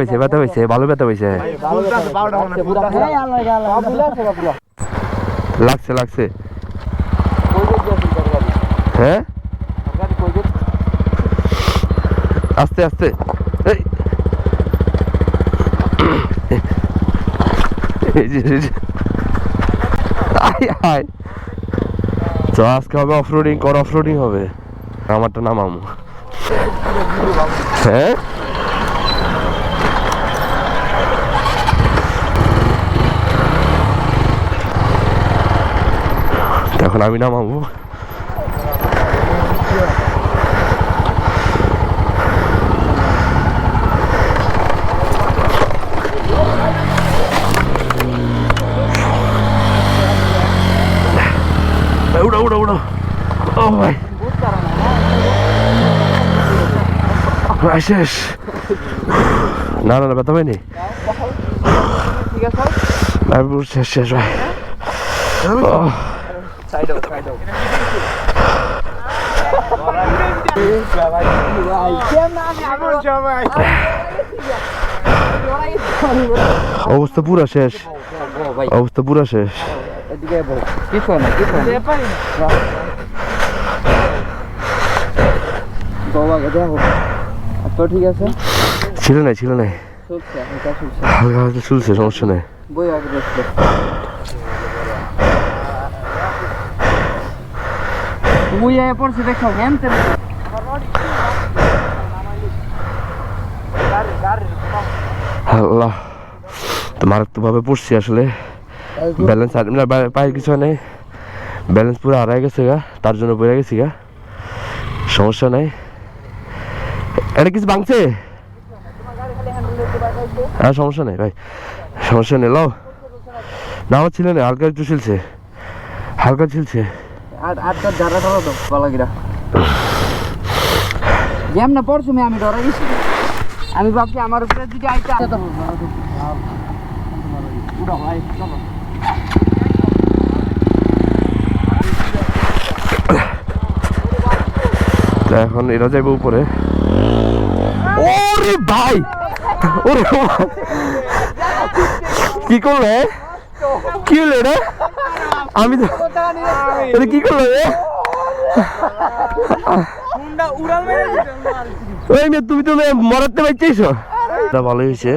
হয়েছে ব্যথা হয়েছে ভালো ব্যথা হয়েছে লাগছে লাগছে। হ্যাঁ? আস্তে আস্তে। আজকে হবে অফরোডিং কর অফরোডিং হবে। আমারটা নামামু। হ্যাঁ? এখন আমি নামাবো। উড়ো উড়ো উড়ো। ও ভাই। ভাই শেষ। না না না ব্যথা পাইনি শেষ শেষ ভাই। ও, অবস্থা পুরা শেষ। অবস্থা পুরা শেষ। ঠিক আছে ছিল না ছিল না হালকা হালকা চলছে সমস্যা নেই। বই আগে দেখতে বই আগে পড়ছে দেখো কেন আল্লাহ তো মারাত্মকভাবে পড়ছি আসলে। ব্যালেন্স পায়ের কিছু নেই। ব্যালেন্স পুরো হারাই গেছে গা, তার জন্য পড়ে গেছি গা। সমস্যা নাই। এটা কিছু ভাঙছে? হ্যাঁ সমস্যা নেই, ভাই। সমস্যা নেই, লও। না, আমার ছিল না হালকা একটু ছিলছে হালকা ছিলছে আটটা পড়ছো আমি ডরা গেছি। আমি ভাবছি আমার উপরে যদি এখন এরা যাবে উপরে। ওরে ভাই! ওরে কি করলে কি হলো রে আমি তো এটা কি করল রে ওই মেয়ে তুমি তো মরাতে পারছিস এটা ভালো হয়েছে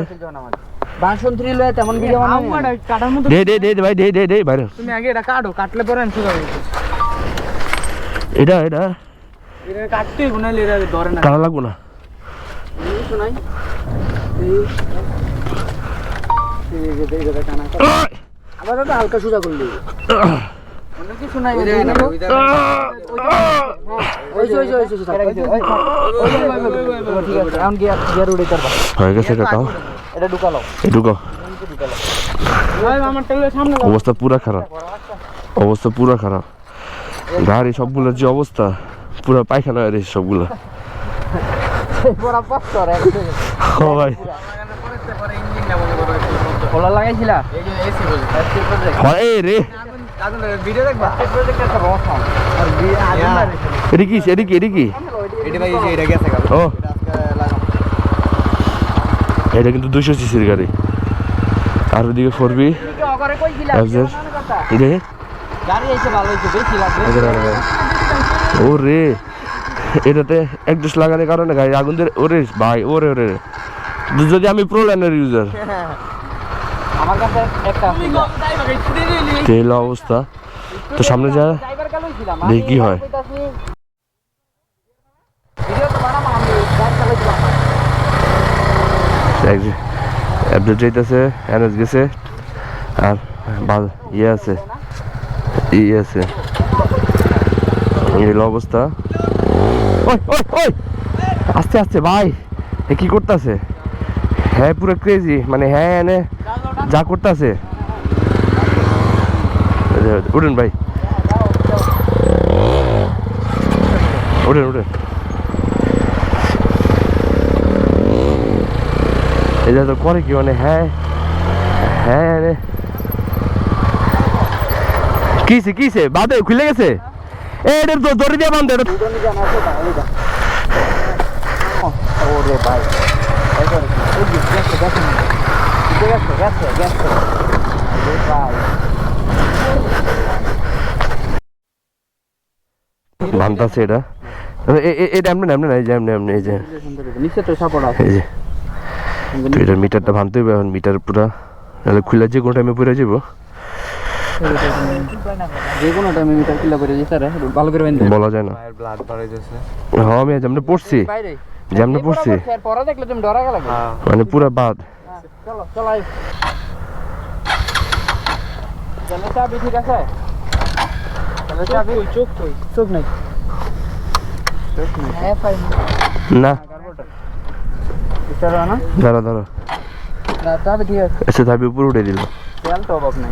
বাসন থ্রি লয়ে তেমন ভিডিও বানাই কাটার মতো দে দে দে দে ভাই দে দে দে বাইরে তুমি আগে এটা কাটো কাটলে পরে আমি সুযোগ এটা এটা এটা কাটতেই গুনাইলে এটা ধরে না কারা লাগবো না এই এই যে এই যে কানা আবার তো হালকা সুজা করলি। অবস্থা পুরা খারাপ। অবস্থা পুরা খারাপ। গাড়ি সবগুলোর যে অবস্থা পুরো পায়খানা গেছে সবগুলো। ভাই। খোলা লাগাইছিলা? কি কিন্তু এটাতে এক লাগানোর কারণে গাড়ি আগুন দিয়ে ওরে ভাই, ওরে ওরে যদি আমি প্রো ইউজার আমার কাছে একটা তেল অবস্থা? তো সামনে যা ড্রাইভার কাল হইছিলাম দেখি কি হয়। অ্যাপডেট যাইতেছে এনএস গেছে আর বাল ইয়ে আছে ইয়ে আছে। এই অবস্থা। ওই ওই ওই! আস্তে আস্তে ভাই এ কি করতেছে? হ্যাঁ পুরো ক্রেজি মানে হ্যাঁ এনে যা করতেছে। উঠেন ভাই। উঠেন উঠেন। এটা তো করে কি মানে হ্যাঁ হ্যাঁ রে। কিসে কিসে? বাদে, খুলে গেছে? এ তো দড়ি দিয়ে বান্ধে ওরে ভাই গেছে, গেছে না। গেছে, গেছে, গেছে। ভান্তাছে এটা। এ- এ- এটা এমনি এমনি না এই যে এমনি এমনি এই যে। নিচে তো সাপোর্ট আছে এই যে। তো এটার মিটারটা ভাঙতে হবে এখন মিটার পুরা। নাহলে খুলে যে কোনো টাইমে পড়ে যাব। যে কোনো টাইমে মিটার করে ভালো বলা যায় না। হ্যাঁ আমি যেমন পড়ছি যেমন পড়ছি। পরে দেখলে তুমি ডরা গেল হ্যাঁ। মানে পুরা বাদ। ঠিক আছে নাই ঠিক আছে উঠে দিল। তেল নাই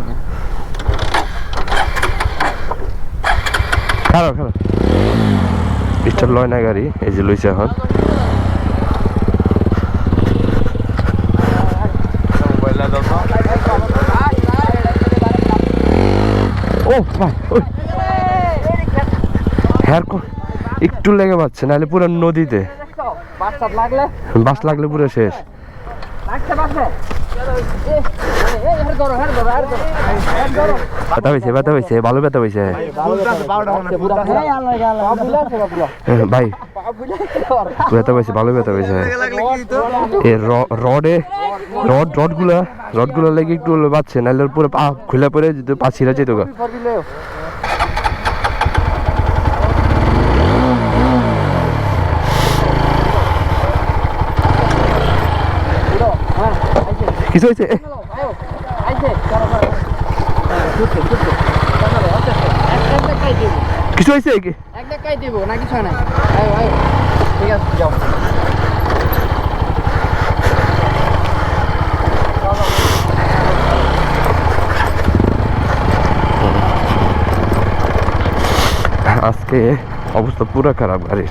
লয় না গাড়ি, এই যে লইছে এখন মোবাইলটা দাও তো ও ভাই হ্যার একটু লেগে পাচ্ছে নাহলে পুরো নদীতে। বাস লাগলে পুরো শেষ। ভালো ভাই ভালো এ রডে রড রডগুলা রডগুলা লেগে একটু বাচ্চে নাহলে পুরো খুলে পরে যেত, পা ছিঁড়া যেত গা করবিলে পুরো হ্যাঁ আইছে কিছু হয়েছে এ, চলো আয়ো আইছে চলো চলো ছুটতে ছুটতে চলো আচ্ছা এক এক দেখাই দেব কিছু হয়েছে কি? না কিছু আয়ো ঠিক আছে যাও আজকে অবস্থা পুরো খারাপ গাড়ির